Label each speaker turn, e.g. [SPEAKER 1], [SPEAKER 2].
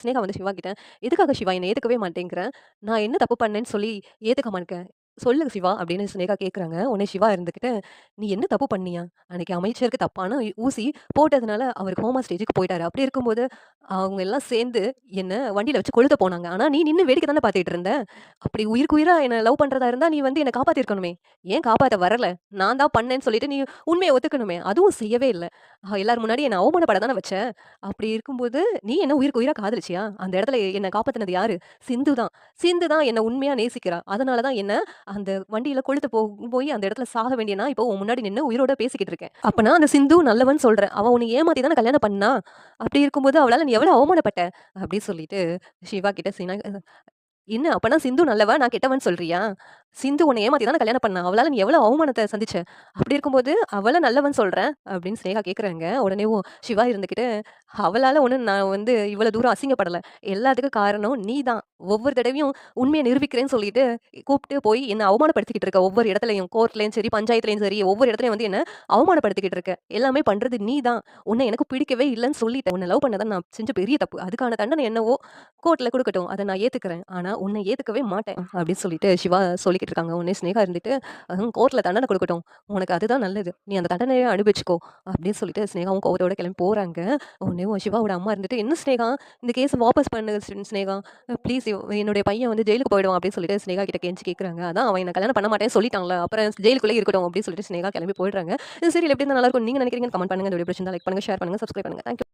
[SPEAKER 1] ஸ்னேகா வந்து சிவா கிட்ட, "எதுக்காக சிவா என்னை ஏத்துக்கவே மாட்டேங்கிறேன் நான் என்ன தப்பு பண்ணேன்னு சொல்லி ஏத்துக்க மாட்டேன் சொல்லுங்க சிவா" அப்படின்னு சினேகா கேட்குறாங்க. உடனே சிவா இருந்துக்கிட்டு "நீ என்ன தப்பு பண்ணியா? அன்னைக்கு அமைச்சருக்கு தப்பான ஊசி போட்டதுனால அவருக்கு கோமா ஸ்டேஜுக்கு போயிட்டாரு. அப்படி இருக்கும்போது, அவங்க எல்லாம் சேர்ந்து என்ன வண்டியில வச்சு கொளுத்த போனாங்க. ஆனா நீ நின்று வேடிக்கை தானே பார்த்துட்டு இருந்த. அப்படி உயிருக்கு உயிரா என்ன லவ் பண்றதா இருந்தா, நீ வந்து என்ன காப்பாற்றிருக்கணுமே ஏன் காப்பாத்த வரல? நான் தான் பண்ணேன்னு சொல்லிட்டு நீ உண்மையை ஒத்துக்கணுமே. அதுவும் செய்யவே இல்லை அ எல்லார் என்ன அவமானப்பட தானே வச்ச. அப்படி இருக்கும்போது, நீ என்ன உயிருக்கு உயிரா காதலிச்சியா? அந்த இடத்துல என்ன காப்பாற்றினது யாரு? சிந்து தான். சிந்து தான் என்ன உண்மையா நேசிக்கிறா. அதனால தான் என்ன அந்த வண்டியில கொளுத்த போ போய் அந்த இடத்துல சாக வேண்டியனா இப்போ முன்னாடி நின்று உயிரோட பேசிக்கிட்டு இருக்கேன். அப்பனா அந்த சிந்து நல்லவன் சொல்றேன். அவன் உன்னை ஏமாத்தி தானே கல்யாணம் பண்ணா. அப்படி இருக்கும்போது அவளால நீ எவ்வளோ அவமானப்பட்ட? அப்படின்னு சொல்லிட்டு சிவா கிட்ட சீனா என்ன அப்பனா சிந்து நல்லவா நான் கெட்டவன் சொல்றியா? சிந்து உன்ன ஏமாத்தி தான் கல்யாணம் பண்ணா. அவளால நீ எவ்வளோ அவமானத்தை சந்திச்ச. அப்படி இருக்கும்போது அவளை நல்லவன் சொல்றேன். அப்படின்னு ஸ்னேகா கேட்குறாங்க. உடனேவும் சிவா இருந்துகிட்டு, அவளால ஒன்று நான் வந்து இவ்வளோ தூரம் அசிங்கப்படலை எல்லாத்துக்கும் காரணம் நீ தான். ஒவ்வொரு தடவையும் உண்மையை நிரூபிக்கிறேன்னு சொல்லிட்டு கூப்பிட்டு போய் என்ன அவமானப்படுத்திக்கிட்டு இருக்க. ஒவ்வொரு இடத்துலையும் கோர்ட்லையும் சரி, பஞ்சாயத்துலையும் சரி, ஒவ்வொரு இடத்துலையும் வந்து என்ன அவமானப்படுத்திக்கிட்டு இருக்க. எல்லாமே பண்றது நீ தான். உன்னை எனக்கு பிடிக்கவே இல்லைன்னு சொல்லிட்டேன். உன்னை லவ் பண்ணதான் நான் செஞ்ச பெரிய தப்பு. அதுக்கான தண்டனை என்னவோ கோர்ட்ல கொடுக்கட்டும் அதை நான் ஏத்துக்கிறேன். ஆனா உன்னை ஏத்துக்கவே மாட்டேன். அப்படின்னு சொல்லிட்டு சிவா சொல்லிக்கிட்டு இருக்காங்க. உன்னே சினேகா இருந்துட்டு, கோர்ட்டில் கோர்ட்ல தண்டனை கொடுக்கட்டும் உனக்கு அதுதான் நல்லது. நீ அந்த தண்டனையை அனுபவிச்சுக்கோ." அப்படின்னு சொல்லிட்டு ஸ்னேகாவும் கோவத்தோட கிளம்பி போறாங்க. உடனேவும் சிவாவோட அம்மா இருந்துட்டு, "என்ன ஸ்னேகா இந்த கேஸை வாபஸ் பண்ணு ஸ்னேகா ப்ளீஸ் என்னுடைய பையன் வந்து ஜெயிலுக்கு போயிடுவான்." அப்படின்னு சொல்லிட்டு ஸ்னேகா கிட்ட கெஞ்சி கேட்குறாங்க. அதான் அவன் என்ன கல்யாணம் பண்ண மாட்டேன்னு சொல்லிட்டாங்களா அப்புறம் ஜெயிலுக்குள்ளே இருக்கட்டும் அப்படின்னு சொல்லிட்டு ஸ்னேகா கிளம்பி போயிடுறாங்க. இந்த சீரியல் எப்படி நல்லா இருக்கும் நீங்கள் நினைக்கிறீங்க கமெண்ட் பண்ணுங்க. இந்த வீடியோ பிடிச்சிருந்தா லைக் பண்ணுங்க, ஷேர் பண்ணுங்க, சப்ஸ்கிரைப் பண்ணுங்க. தேங்க்யூ